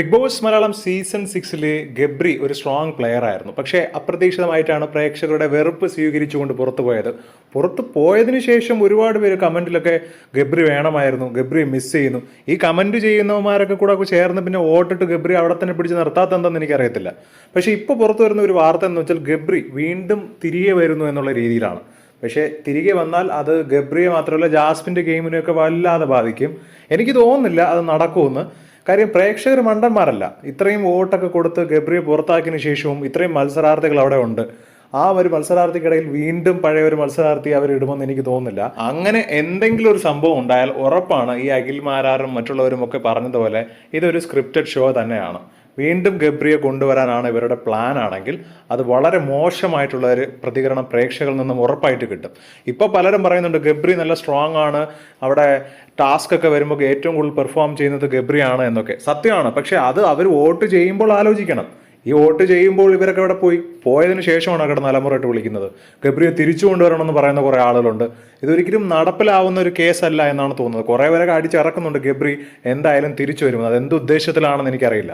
Big boss Malayalam season സിക്സിൽ ഗബ്രി ഒരു strong player ആയിരുന്നു. പക്ഷേ അപ്രതീക്ഷിതമായിട്ടാണ് പ്രേക്ഷകരുടെ വെറുപ്പ് സ്വീകരിച്ചുകൊണ്ട് പുറത്തു പോയത്. പുറത്തു പോയതിനു ശേഷം ഒരുപാട് പേര് കമന്റിലൊക്കെ ഗബ്രി വേണമായിരുന്നു ഗബ്രി മിസ് ചെയ്യുന്നു. ഈ കമന്റ് ചെയ്യുന്നവന്മാരൊക്കെ കൂടെ ചേർന്ന് പിന്നെ വോട്ടിട്ട് ഗബ്രി അവിടെ തന്നെ പിടിച്ച് നിർത്താത്തെന്തെന്ന് എനിക്കറിയത്തില്ല. പക്ഷേ ഇപ്പോൾ പുറത്തു വരുന്ന ഒരു വാർത്ത എന്ന് വെച്ചാൽ ഗബ്രി വീണ്ടും തിരികെ വരുന്നു എന്നുള്ള രീതിയിലാണ്. പക്ഷേ തിരികെ വന്നാൽ അത് ഗബ്രിയെ മാത്രമല്ല ജാസ്മിന്റെ ഗെയിമിനെയൊക്കെ വല്ലാതെ ബാധിക്കും. എനിക്ക് തോന്നുന്നില്ല അത് നടക്കുമെന്ന്. കാര്യം പ്രേക്ഷകർ മണ്ടന്മാരല്ല. ഇത്രയും വോട്ടൊക്കെ കൊടുത്ത് ഗബ്രിയെ പുറത്താക്കിയതിനു ശേഷവും ഇത്രയും മത്സരാർത്ഥികൾ അവിടെ ഉണ്ട്. ആ ഒരു മത്സരാർത്ഥിക്കിടയിൽ വീണ്ടും പഴയ ഒരു മത്സരാർത്ഥി അവർ ഇടുമെന്ന് എനിക്ക് തോന്നുന്നില്ല. അങ്ങനെ എന്തെങ്കിലും ഒരു സംഭവം ഉണ്ടായാൽ ഉറപ്പാണ് ഈ അഖിൽ മാരാറും മറ്റുള്ളവരും ഒക്കെ പറഞ്ഞതുപോലെ ഇതൊരു സ്ക്രിപ്റ്റഡ് ഷോ തന്നെയാണ്. വീണ്ടും ഗബ്രിയെ കൊണ്ടുവരാനാണ് ഇവരുടെ പ്ലാൻ ആണെങ്കിൽ അത് വളരെ മോശമായിട്ടുള്ള ഒരു പ്രതികരണം പ്രേക്ഷകരിൽ നിന്നും ഉറപ്പായിട്ട് കിട്ടും. ഇപ്പോൾ പലരും പറയുന്നുണ്ട് ഗബ്രി നല്ല സ്ട്രോങ് ആണ്. അവിടെ ടാസ്ക് ഒക്കെ വരുമ്പോൾ ഏറ്റവും കൂടുതൽ പെർഫോം ചെയ്യുന്നത് ഗബ്രിയാണ് എന്നൊക്കെ. സത്യമാണ്. പക്ഷേ അത് അവർ വോട്ട് ചെയ്യുമ്പോൾ ആലോചിക്കണം. ഈ വോട്ട് ചെയ്യുമ്പോൾ ഇവരൊക്കെ ഇവിടെ പോയി? പോയതിന് ശേഷമാണ് അവിടെ തലമുറയിട്ട് വിളിക്കുന്നത്. ഗബ്രിയെ തിരിച്ചു കൊണ്ടുവരണമെന്ന് പറയുന്ന കുറേ ആളുകളുണ്ട്. ഇതൊരിക്കലും നടപ്പിലാവുന്ന ഒരു കേസല്ല എന്നാണ് തോന്നുന്നത്. കുറേ പേരൊക്കെ അടിച്ചിറക്കുന്നുണ്ട് ഗബ്രി. എന്തായാലും തിരിച്ചു വരും അത് എന്ത് ഉദ്ദേശത്തിലാണെന്ന് എനിക്കറിയില്ല.